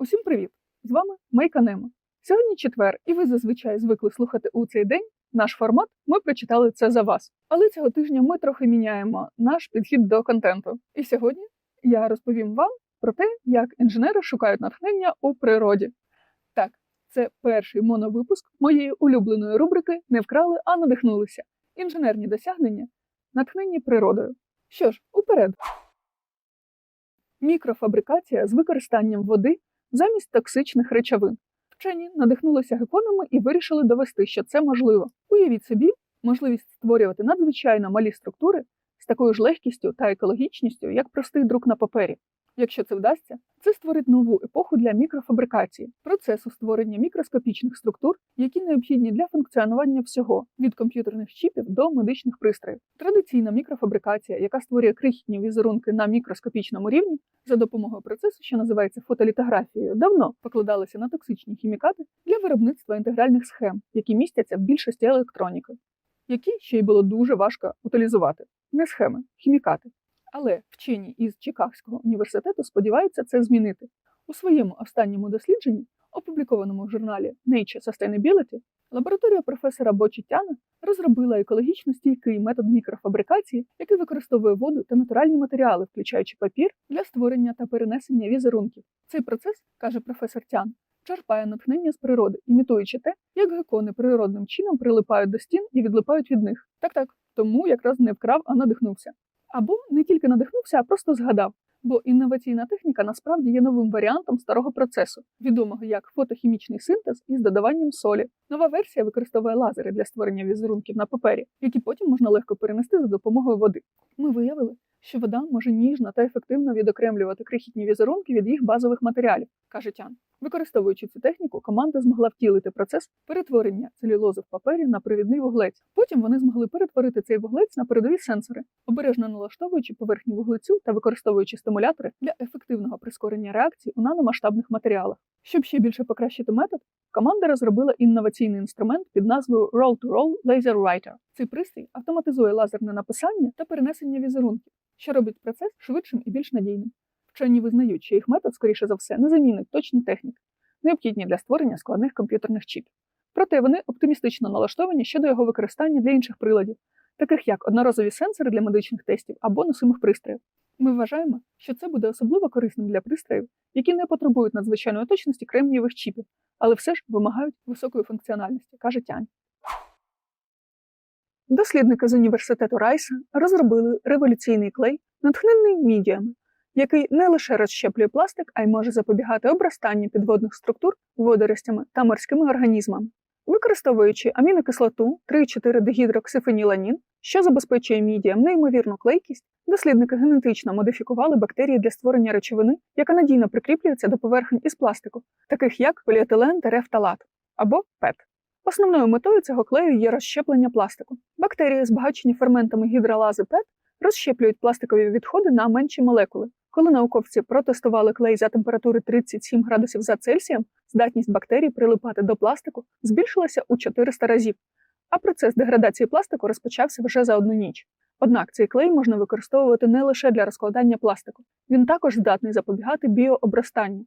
Усім привіт! З вами Мейка Нема. Сьогодні четвер, і ви зазвичай звикли слухати у цей день наш формат. Ми прочитали це за вас. Але цього тижня ми трохи міняємо наш підхід до контенту. І сьогодні я розповім вам про те, як інженери шукають натхнення у природі. Так, це перший моновипуск моєї улюбленої рубрики Не вкрали, а надихнулися. Інженерні досягнення, натхнені природою. Що ж, уперед. Мікрофабрикація з використанням води замість токсичних речовин. Вчені надихнулися геконами і вирішили довести, що це можливо. Уявіть собі можливість створювати надзвичайно малі структури з такою ж легкістю та екологічністю, як простий друк на папері. Якщо це вдасться, це створить нову епоху для мікрофабрикації, процесу створення мікроскопічних структур, які необхідні для функціонування всього від комп'ютерних чіпів до медичних пристроїв. Традиційна мікрофабрикація, яка створює крихітні візерунки на мікроскопічному рівні за допомогою процесу, що називається фотолітографією, давно покладалася на токсичні хімікати для виробництва інтегральних схем, які містяться в більшості електроніки, які ще й було дуже важко утилізувати. Не схеми, хімікати. Але вчені із Чикагського університету сподіваються це змінити. У своєму останньому дослідженні, опублікованому в журналі Nature Sustainability, лабораторія професора Бочітяна розробила екологічно стійкий метод мікрофабрикації, який використовує воду та натуральні матеріали, включаючи папір, для створення та перенесення візерунків. Цей процес, каже професор Тян, черпає натхнення з природи, імітуючи те, як гекони природним чином прилипають до стін і відлипають від них. Так так, тому якраз не вкрав, а надихнувся. Або не тільки надихнувся, а просто згадав. Бо інноваційна техніка насправді є новим варіантом старого процесу, відомого як фотохімічний синтез із додаванням солі. Нова версія використовує лазери для створення візерунків на папері, які потім можна легко перенести за допомогою води. Ми виявили, що вода може ніжно та ефективно відокремлювати крихітні візерунки від їх базових матеріалів, каже Тян. Використовуючи цю техніку, команда змогла втілити процес перетворення целюлози в папері на привідний вуглець. Потім вони змогли перетворити цей вуглець на передові сенсори, обережно налаштовуючи поверхню вуглецю та використовуючи стимулятори для ефективного прискорення реакцій у наномасштабних матеріалах. Щоб ще більше покращити метод, команда розробила інноваційний інструмент під назвою Roll-to-Roll Laser Writer. Цей пристрій автоматизує лазерне написання та перенесення візерунків, що робить процес швидшим і більш надійним. Вчені визнають, що їх метод, скоріше за все, не замінить точні техніки, необхідні для створення складних комп'ютерних чіпів. Проте вони оптимістично налаштовані щодо його використання для інших приладів, таких як одноразові сенсори для медичних тестів або носимих пристроїв. Ми вважаємо, що це буде особливо корисним для пристроїв, які не потребують надзвичайної точності кремнієвих чіпів, але все ж вимагають високої функціональності, каже Тянь. Дослідники з університету Райса розробили революційний клей, натхнений мідіями, який не лише розщеплює пластик, а й може запобігати обрастанню підводних структур водоростями та морськими організмами. Використовуючи амінокислоту 3,4 дегідроксифеніланін, що забезпечує мідіям неймовірну клейкість, дослідники генетично модифікували бактерії для створення речовини, яка надійно прикріплюється до поверхень із пластику, таких як поліетилен та рефталат або ПЕТ. Основною метою цього клею є розщеплення пластику. Бактерії, збагачені ферментами гідролази ПЕТ, розщеплюють пластикові відходи на менші молекули. Коли науковці протестували клей за температури 37 градусів за Цельсієм, здатність бактерій прилипати до пластику збільшилася у 400 разів, а процес деградації пластику розпочався вже за одну ніч. Однак цей клей можна використовувати не лише для розкладання пластику, він також здатний запобігати біообрастанню.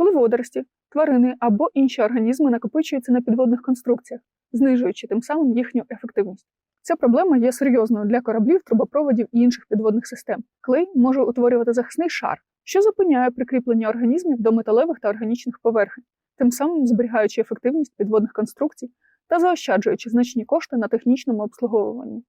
Коли водорості, тварини або інші організми накопичуються на підводних конструкціях, знижуючи тим самим їхню ефективність. Ця проблема є серйозною для кораблів, трубопроводів і інших підводних систем. Клей може утворювати захисний шар, що зупиняє прикріплення організмів до металевих та органічних поверхень, тим самим зберігаючи ефективність підводних конструкцій та заощаджуючи значні кошти на технічному обслуговуванні.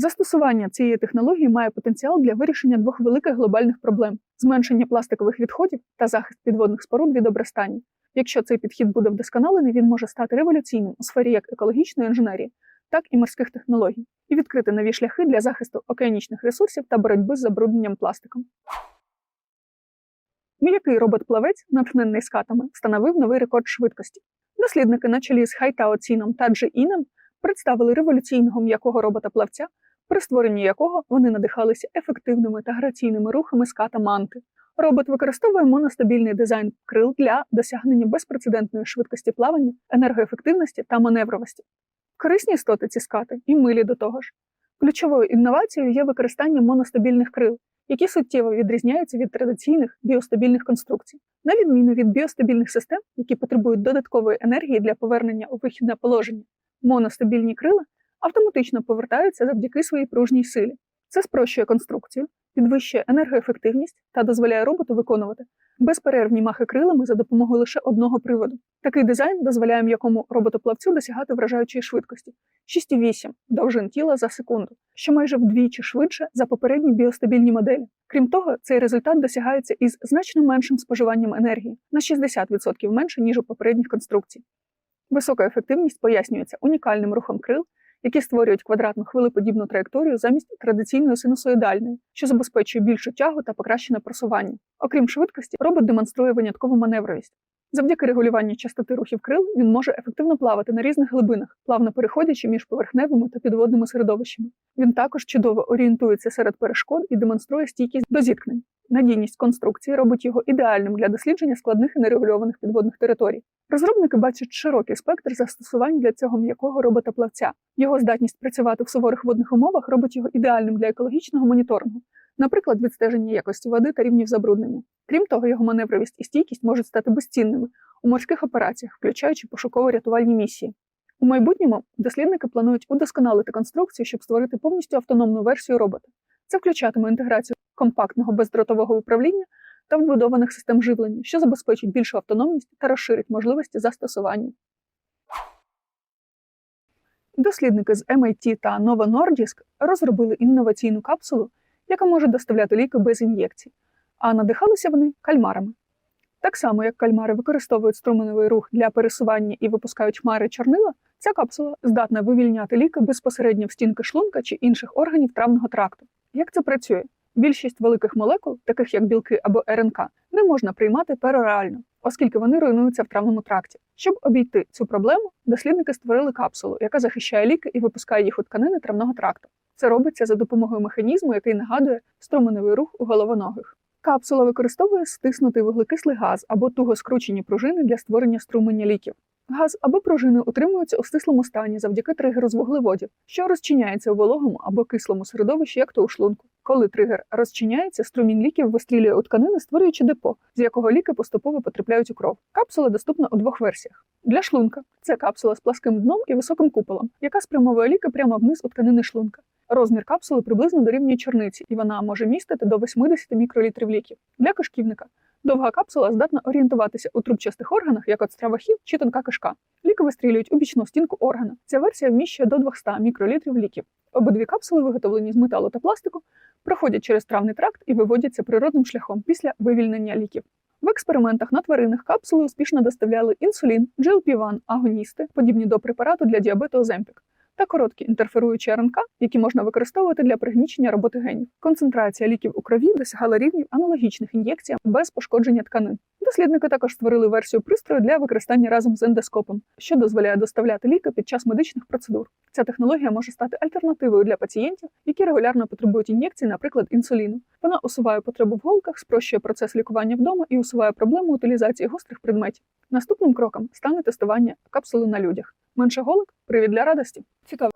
Застосування цієї технології має потенціал для вирішення двох великих глобальних проблем: зменшення пластикових відходів та захист підводних споруд від обростання. Якщо цей підхід буде вдосконалений, він може стати революційним у сфері як екологічної інженерії, так і морських технологій, і відкрити нові шляхи для захисту океанічних ресурсів та боротьби з забрудненням пластиком. М'який робот-плавець, натхнений скатами, встановив новий рекорд швидкості. Дослідники на чолі з Хайтао Ціном та Джи Іном представили революційного м'якого робота-плавця, при створенні якого вони надихалися ефективними та граційними рухами ската манти. Робот використовує моностабільний дизайн крил для досягнення безпрецедентної швидкості плавання, енергоефективності та маневровості. Корисні істоти ці скати і милі до того ж. Ключовою інновацією є використання моностабільних крил, які суттєво відрізняються від традиційних біостабільних конструкцій. На відміну від біостабільних систем, які потребують додаткової енергії для повернення у вихідне положення, моностабільні крила автоматично повертаються завдяки своїй пружній силі. Це спрощує конструкцію, підвищує енергоефективність та дозволяє роботу виконувати безперервні махи крилами за допомогою лише одного приводу. Такий дизайн дозволяє м'якому роботоплавцю досягати вражаючої швидкості 6,8 довжин тіла за секунду, що майже вдвічі швидше за попередні біостабільні моделі. Крім того, цей результат досягається із значно меншим споживанням енергії на 60% менше ніж у попередніх конструкцій. Висока ефективність пояснюється унікальним рухом крил, які створюють квадратну хвилеподібну траєкторію замість традиційної синусоїдальної, що забезпечує більшу тягу та покращене просування. Окрім швидкості, робот демонструє виняткову маневровість. Завдяки регулюванню частоти рухів крил він може ефективно плавати на різних глибинах, плавно переходячи між поверхневими та підводними середовищами. Він також чудово орієнтується серед перешкод і демонструє стійкість до зіткнень. Надійність конструкції робить його ідеальним для дослідження складних і нерегульованих підводних територій. Розробники бачать широкий спектр застосувань для цього м'якого робота-плавця. Його здатність працювати в суворих водних умовах робить його ідеальним для екологічного моніторингу, наприклад, відстеження якості води та рівнів забруднення. Крім того, його маневровість і стійкість можуть стати безцінними у морських операціях, включаючи пошуково-рятувальні місії. У майбутньому дослідники планують удосконалити конструкцію, щоб створити повністю автономну версію робота. Це включатиме інтеграцію компактного бездротового управління та вбудованих систем живлення, що забезпечить більшу автономність та розширить можливості застосування. Дослідники з MIT та Novo Nordisk розробили інноваційну капсулу, яка може доставляти ліки без ін'єкцій, а надихалися вони кальмарами. Так само, як кальмари використовують струменевий рух для пересування і випускають хмари чорнила, ця капсула здатна вивільняти ліки безпосередньо в стінки шлунка чи інших органів травного тракту. Як це працює? Більшість великих молекул, таких як білки або РНК, не можна приймати перореально, оскільки вони руйнуються в травному тракті. Щоб обійти цю проблему, дослідники створили капсулу, яка захищає ліки і випускає їх у тканини травного тракту. Це робиться за допомогою механізму, який нагадує струменевий рух у головоногих. Капсула використовує стиснутий вуглекислий газ або туго скручені пружини для створення струменя ліків. Газ або пружини утримуються у стислому стані завдяки тригеру з вуглеводів, що розчиняється у вологому або кислому середовищі, як то у шлунку. Коли тригер розчиняється, струмінь ліків вистрілює у тканини, створюючи депо, з якого ліки поступово потрапляють у кров. Капсула доступна у двох версіях. Для шлунка це капсула з пласким дном і високим куполом, яка спрямовує ліки прямо вниз у тканини шлунка. Розмір капсули приблизно дорівнює чорниці, і вона може містити до 80 мікролітрів ліків. Для кишківника довга капсула здатна орієнтуватися у трубчастих органах, як от стравахів чи тонка кишка. Ліки вистрілюють у бічну стінку органа. Ця версія вміщує до 200 мікролітрів ліків. Обидві капсули, виготовлені з металу та пластику, проходять через травний тракт і виводяться природним шляхом після вивільнення ліків. В експериментах на тваринах капсули успішно доставляли інсулін, GLP-1 агоністи, подібні до препарату для діабету Оземпік, та короткі інтерферуючі РНК, які можна використовувати для пригнічення роботи генів. Концентрація ліків у крові досягала рівнів аналогічних ін'єкціям без пошкодження тканин. Дослідники також створили версію пристрою для використання разом з ендоскопом, що дозволяє доставляти ліки під час медичних процедур. Ця технологія може стати альтернативою для пацієнтів, які регулярно потребують ін'єкцій, наприклад, інсуліну. Вона усуває потребу в голках, спрощує процес лікування вдома і усуває проблему утилізації гострих предметів. Наступним кроком стане тестування капсули на людях. Менше голок привід для радості. Цікаво.